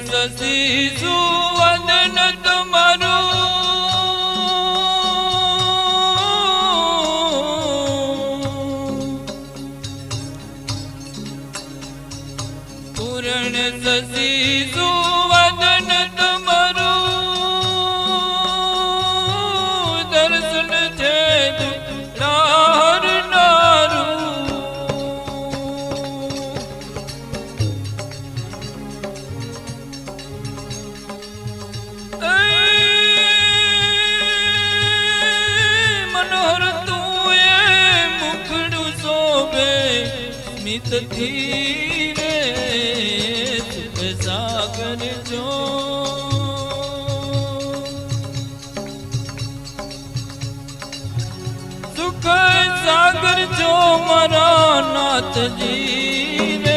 Jesus is one and not the man. થી રે સાગર જો. સુખ સાગર જો મારા નાથજી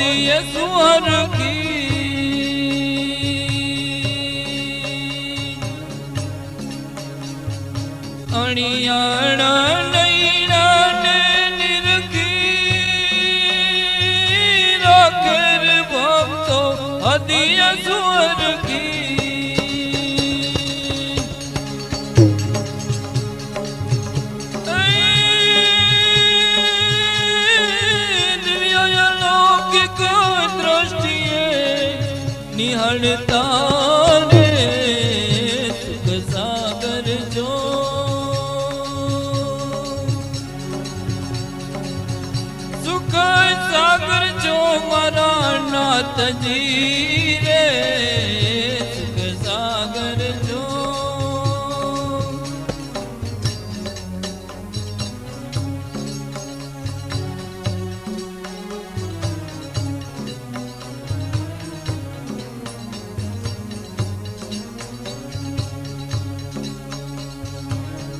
दिए सुअर की तजीरे सागर जो।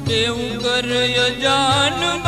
देव कर ज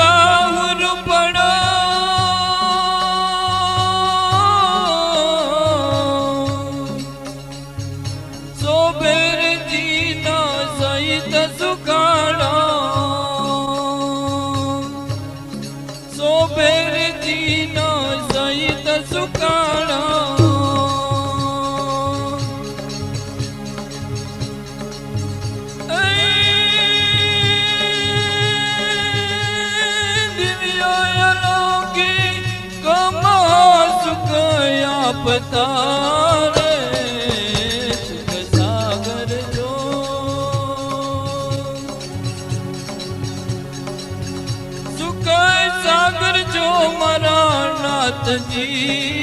પતારે સુખ સાગર જો સુખ સાગર જો મારા નાથજી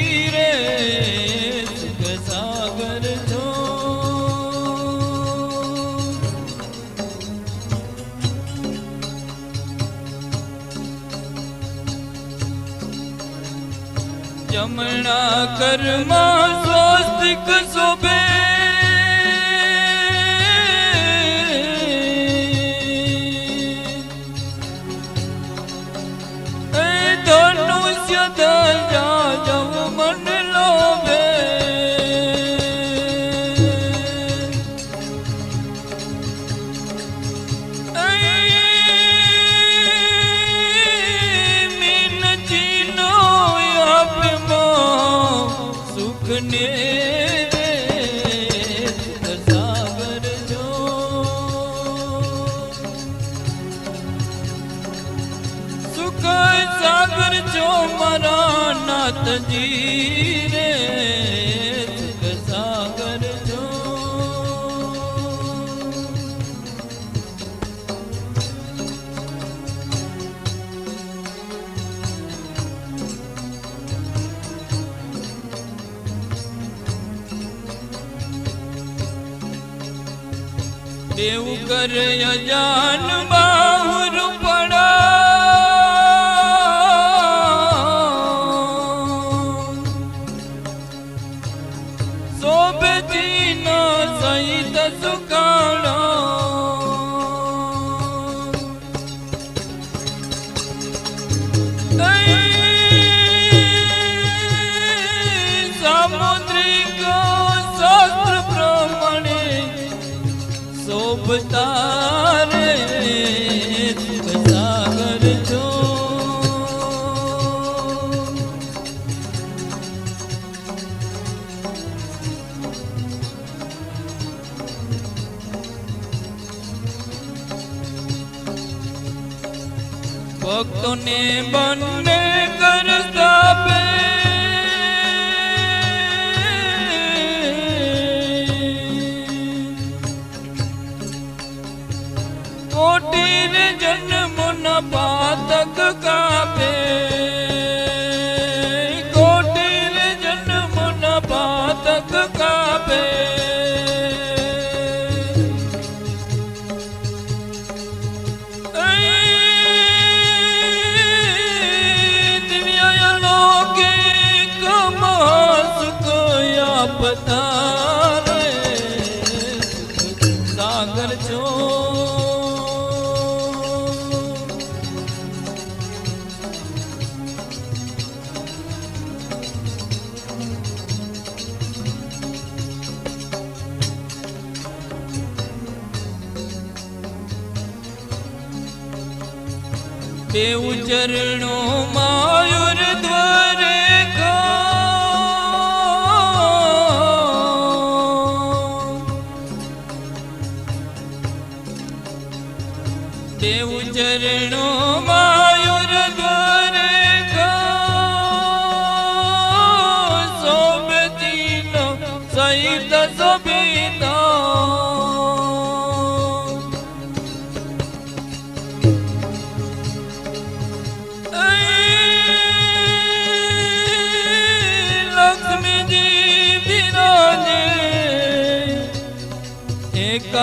ਕਮਣਾ ਕਰਮਾ ਸੋਸਤ ਕਸੋ મારા નાથજી રે સાગર છો દેવ કર અજાન બાહુર શોભતા રે સુખ સાગર જો ભક્તોને બંને કરતા પાતક કાપે. કોટીર જન્મ પાતક કાપે. દિવ્ય લોકે કમા સુખ દેવ ચરણો માયુર દ્વારે દેવ ચરણો માયુર દ્વારે સોબતીનો સહિત શોભિતા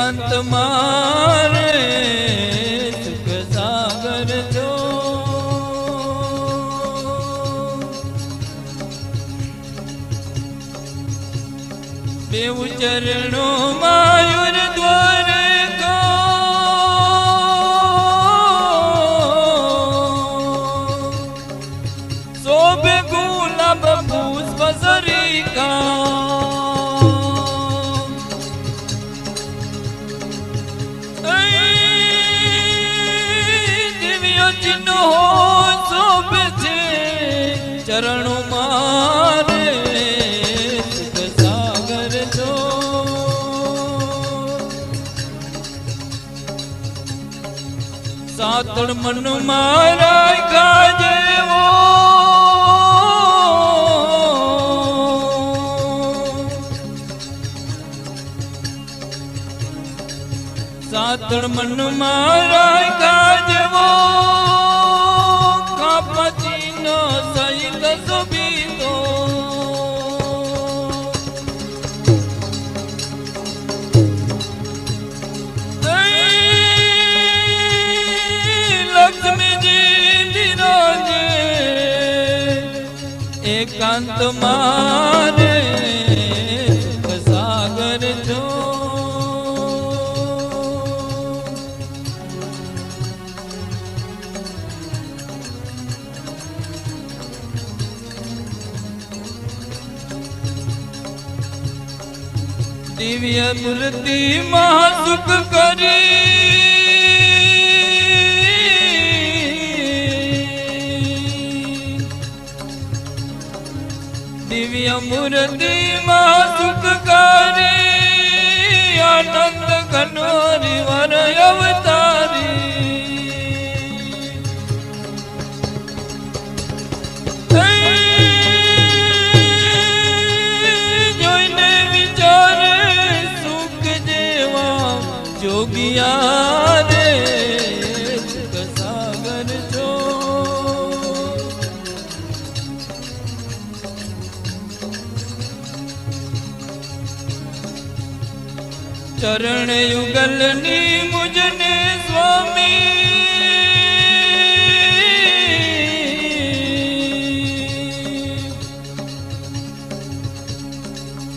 એકાંત મારે સુખ સાગર જો દેવ ચરણો ચિહ્નો શોભે છે, ચરણો મારે સાગર જો સાતડ મન મારા ગાજેવો સાતડ મન મારા ગાજેવો કાપચીનો સહિત સુબીતો લક્ષ્મીજી બિરાજે એકાંત ਮੂਰਤੀ ਮਹਾ ਸੁਖ ਕਰੀ। ਦਿਵਯ ਮੂਰਤੀ ਮਹਾ ਸੁਖ ਕਰੀ। ਆਨੰਦ ਘਨੋਰ ਵਰ ਅਵਤਾਰ।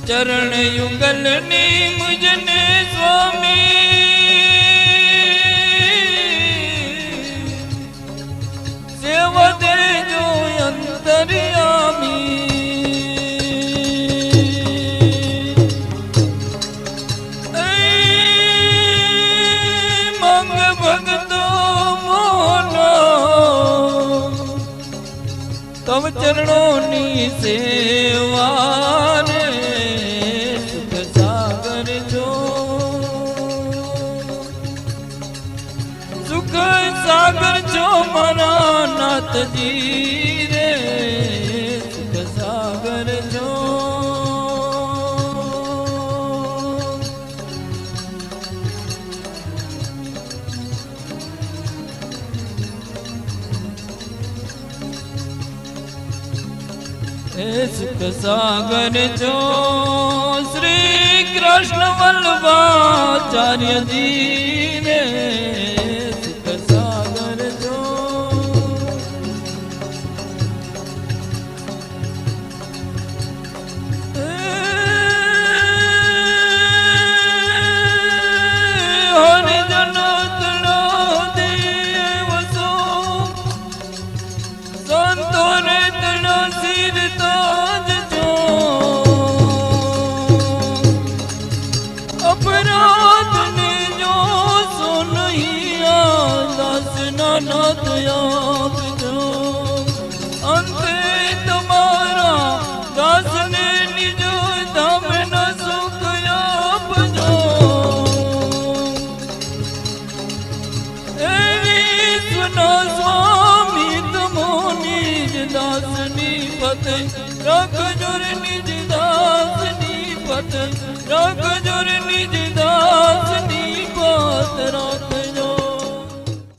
ચરણ યુગલ ને મુજને સ્વામી. સેવ દેજો અંતરિયામી. તવ ચરણોની સેવ નાથજી રે સુખ સાગર જો સુખ સાગર જો શ્રી કૃષ્ણ વલ્લભાચાર્યજી ને